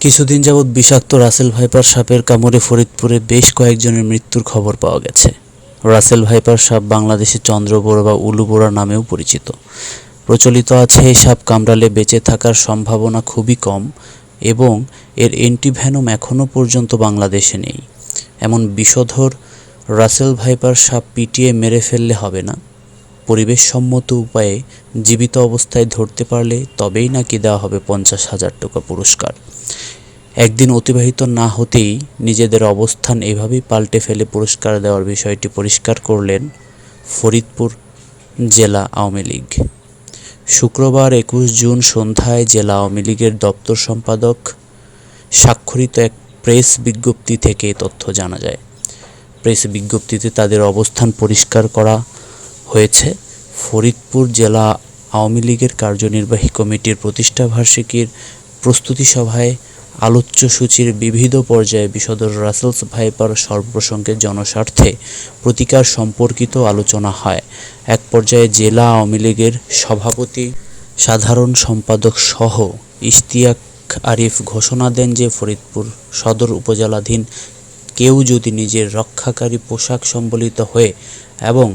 কিছুদিন যাবৎ বিষাক্ত রাসেল ভাইপার সাপের কামড়ে ফরিদপুরে বেশ কয়েকজনের মৃত্যুর খবর পাওয়া গেছে। রাসেল ভাইপার সাপ বাংলাদেশে চন্দ্রবোরা বা উলুবোরা নামেও পরিচিত। প্রচলিত আছে, এই সাপ কামড়ালে বেঁচে থাকার সম্ভাবনা খুবই কম এবং এর অ্যান্টিভ্যানম এখনও পর্যন্ত বাংলাদেশে নেই। এমন বিষধর রাসেল ভাইপার সাপ পিটিয়ে মেরে ফেললে হবে না। পরিবেশসম্মত উপায়ে জীবিত অবস্থায় ধরতে পারলে তবেই নাকি দেওয়া হবে পঞ্চাশ হাজার টাকা পুরস্কার। একদিন অতিবাহিত না হতেই নিজেদের অবস্থান এভাবেই পাল্টে ফেলে পুরস্কার দেওয়ার বিষয়টি পরিষ্কার করলেন ফরিদপুর জেলা আওয়ামী লীগ। শুক্রবার একুশ জুন সন্ধ্যায় জেলা আওয়ামী লীগের দপ্তর সম্পাদক স্বাক্ষরিত এক প্রেস বিজ্ঞপ্তি থেকে তথ্য জানা যায়। প্রেস বিজ্ঞপ্তিতে তাদের অবস্থান পরিষ্কার করা হয়েছে। ফরিদপুর জেলা আওয়ামী লীগের কার্যনির্বাহী কমিটির প্রতিষ্ঠাবার্ষিকীর প্রস্তুতি সভায় আলোচ্য সূচির বিবিধ পর্যায়ে বিষদর রাসেলস ভাইপার সর্বপ্রসঙ্গে জনস্বার্থে প্রতিকার সম্পর্কিত আলোচনা হয়। এক পর্যায়ে জেলা আওয়ামী লীগের সভাপতি, সাধারণ সম্পাদক সহ ইশতিয়াক আরিফ ঘোষণা দেন যে ফরিদপুর সদর উপজেলাধীন কেউ যদি নিজের রক্ষাকারী পোশাক সম্বলিত হয়ে এবং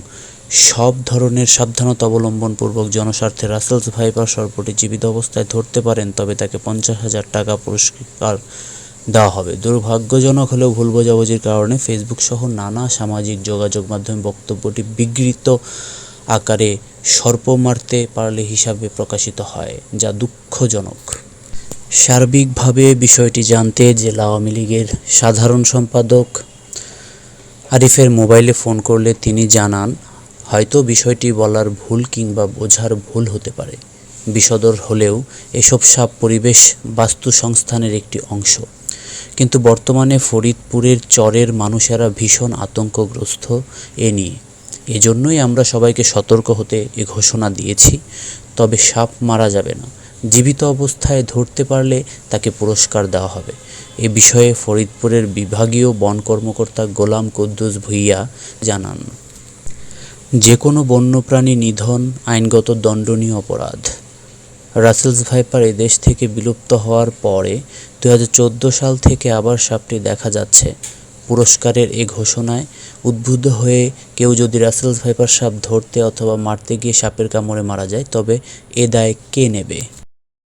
সব ধরনের সাবধানতা অবলম্বনপূর্বক জনস্বার্থে রাসেলস ভাইপার সর্পটি জীবিত অবস্থায় ধরতে পারেন, তবে তাকে পঞ্চাশ হাজার টাকা পুরস্কার দেওয়া হবে। দুর্ভাগ্যজনক হলেও ভুল বোঝাবুঝির কারণে ফেসবুক সহ নানা সামাজিক যোগাযোগ মাধ্যমে বক্তব্যটি বিকৃত আকারে সর্প মারতে পারলে হিসাবে প্রকাশিত হয়, যা দুঃখজনক। সার্বিকভাবে বিষয়টি জানতে জেলা আওয়ামী লীগের সাধারণ সম্পাদক আরিফের মোবাইলে ফোন করলে তিনি জানান হয়তো বিষয়টি বলার ভুল কিংবা বোঝার ভুল হতে পারে। বিষদর হলেও এসব সাপ পরিবেশ বাস্তু সংস্থানের একটি অংশ। কিন্তু বর্তমানে ফরিদপুরের চরের মানুষেরা ভীষণ আতঙ্কগ্রস্ত এ নিয়ে। এজন্যই আমরা সবাইকে সতর্ক হতে এ ঘোষণা দিয়েছি, তবে সাপ মারা যাবে না। জীবিত অবস্থায় ধরতে পারলে তাকে পুরস্কার দেওয়া হবে। এ বিষয়ে ফরিদপুরের বিভাগীয় বন কর্মকর্তা গোলাম কুদ্দুস ভুইয়া জানান। যে কোনো বন্যপ্রাণী নিধন, আইনগত দণ্ডনীয় অপরাধ। রাসেলস ভাইপার এ দেশ থেকে বিলুপ্ত হওয়ার পরে দু হাজার চোদ্দ সাল থেকে আবার সাপটি দেখা যাচ্ছে। পুরস্কারের এ ঘোষণায় উদ্বুদ্ধ হয়ে কেউ যদি রাসেলস ভাইপার সাপ ধরতে অথবা মারতে গিয়ে সাপের কামড়ে মারা যায়, তবে এ দায় কে নেবে?